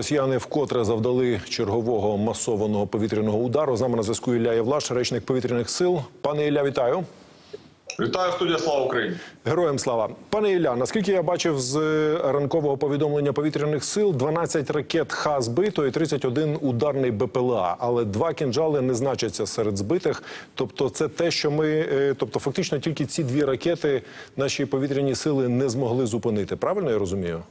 Росіяни вкотре завдали чергового масованого повітряного удару. З нами на зв'язку Ілля Євлаш, речник повітряних сил. Пане Ілля, вітаю. Вітаю студія Слава Україні. Героям слава. Пане Ілля, наскільки я бачив з ранкового повідомлення повітряних сил, 12 ракет Х збито і 31 ударний БПЛА. Але два кінжали не значаться серед збитих. Тобто, це те, що ми, е, тобто, фактично тільки ці дві ракети наші повітряні сили не змогли зупинити. Правильно я розумію?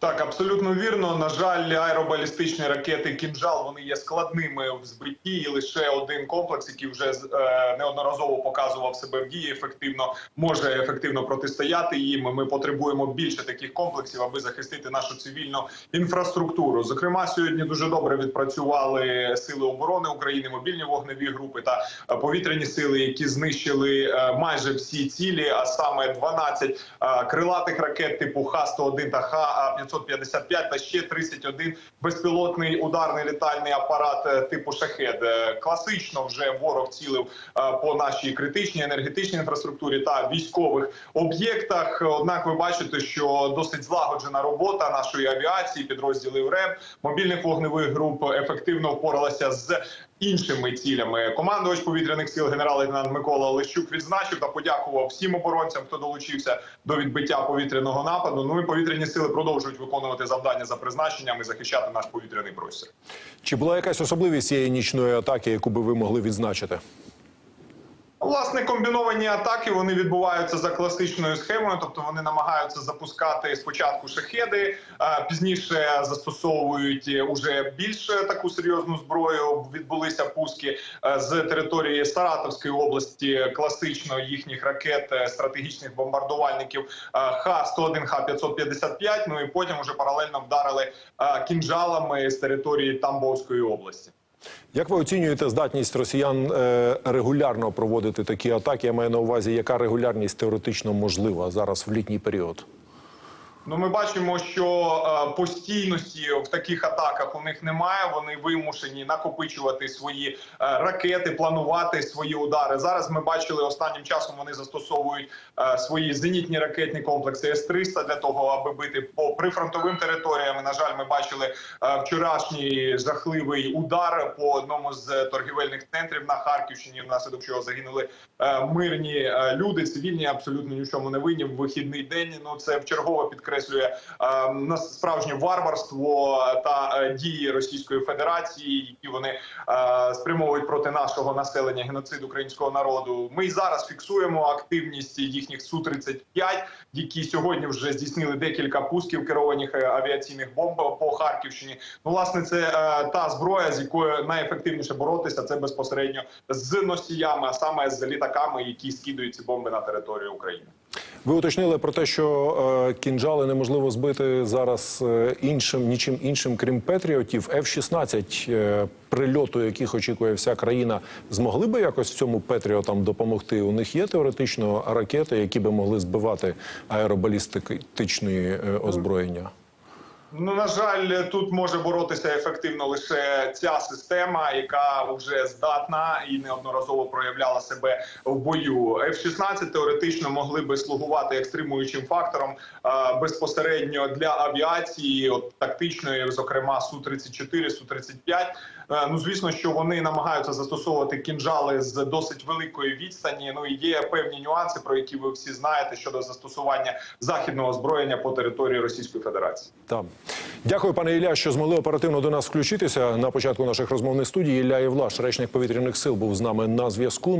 Так, абсолютно вірно. На жаль, аеробалістичні ракети «Кінжал» вони є складними в збитті, і лише один комплекс, який вже е, неодноразово показував себе в дії, ефективно може ефективно протистояти їм. Ми потребуємо більше таких комплексів, аби захистити нашу цивільну інфраструктуру. Зокрема, сьогодні дуже добре відпрацювали сили оборони України, мобільні вогневі групи та е, повітряні сили, які знищили е, майже всі цілі, а саме 12 е, крилатих ракет типу Х-101 та Х-555 та ще 31 безпілотний ударний літальний апарат е, типу Шахед. Е, Класично вже ворог цілив е, по нашій критичній енергетичній інфраструктурі та військових об'єктах. Однак, ви бачите, що досить злагоджена робота нашої авіації, підрозділів РЕБ, мобільних вогневих груп ефективно впоралася з. Іншими цілями командувач повітряних сил генерал-лейтенант Микола Олещук відзначив та подякував всім оборонцям, хто долучився до відбиття повітряного нападу. Ну і повітряні сили продовжують виконувати завдання за призначенням і захищати наш повітряний простір. Чи була якась особливість цієї нічної атаки, яку би ви могли відзначити? Власне, комбіновані атаки вони відбуваються за класичною схемою, тобто вони намагаються запускати спочатку шахеди, пізніше застосовують уже більш таку серйозну зброю. Відбулися пуски е, з території Саратовської області, класично їхніх ракет е, стратегічних бомбардувальників е, Х-101, Х-555, Ну і потім вже паралельно вдарили е, кінжалами з території Тамбовської області. Як ви оцінюєте здатність росіян е, регулярно проводити такі атаки? Я маю на увазі, яка регулярність теоретично можлива зараз в літній період? Ну, ми бачимо, що е, постійності в таких атаках у них немає. Вони вимушені накопичувати свої е, ракети, планувати свої удари. Зараз ми бачили останнім часом. Вони застосовують е, свої зенітні ракетні комплекси С-300 для того, аби бити по прифронтовим територіям. На жаль, ми бачили вчорашній жахливий удар по одному з торгівельних центрів на Харківщині, внаслідок чого загинули мирні люди, цивільні абсолютно ні в чому не винні в вихідний день. Ну це вчергово підкреслює е, на справжнє варварство та е, дії Російської Федерації, які вони е, спрямовують проти нашого населення геноцид українського народу. Ми й зараз фіксуємо активність їхніх су 35 які сьогодні вже здійснили декілька пусків керованих е, авіаційних бомб по Харківщині. Ну, власне, це та зброя, з якою найефективніше боротися, це безпосередньо з носіями, а саме з літаками, які скидують ці бомби на територію України. Ви уточнили про те, що е, кінжали неможливо збити зараз е, іншим нічим іншим, крім Петріотів. F-16, е, прильоту, яких очікує вся країна, змогли би якось цьому Петріотам допомогти? У них є теоретично ракети, які би могли збивати аеробалістичні е, озброєння. Ну на жаль, тут може боротися ефективно лише ця система, яка вже здатна і неодноразово проявляла себе в бою. F-16 теоретично могли би слугувати як стримуючим фактором а, безпосередньо для авіації, от тактичної, зокрема су 34 су 35 Е, Ну звісно, що вони намагаються застосовувати кінжали з досить великої відстані. Ну і є певні нюанси, про які ви всі знаєте щодо застосування західного озброєння по території Російської Федерації. Там дякую, пане Ілля, що змогли оперативно до нас включитися на початку наших розмовних студій. Ілля Євлаш, речник повітряних сил, був з нами на зв'язку.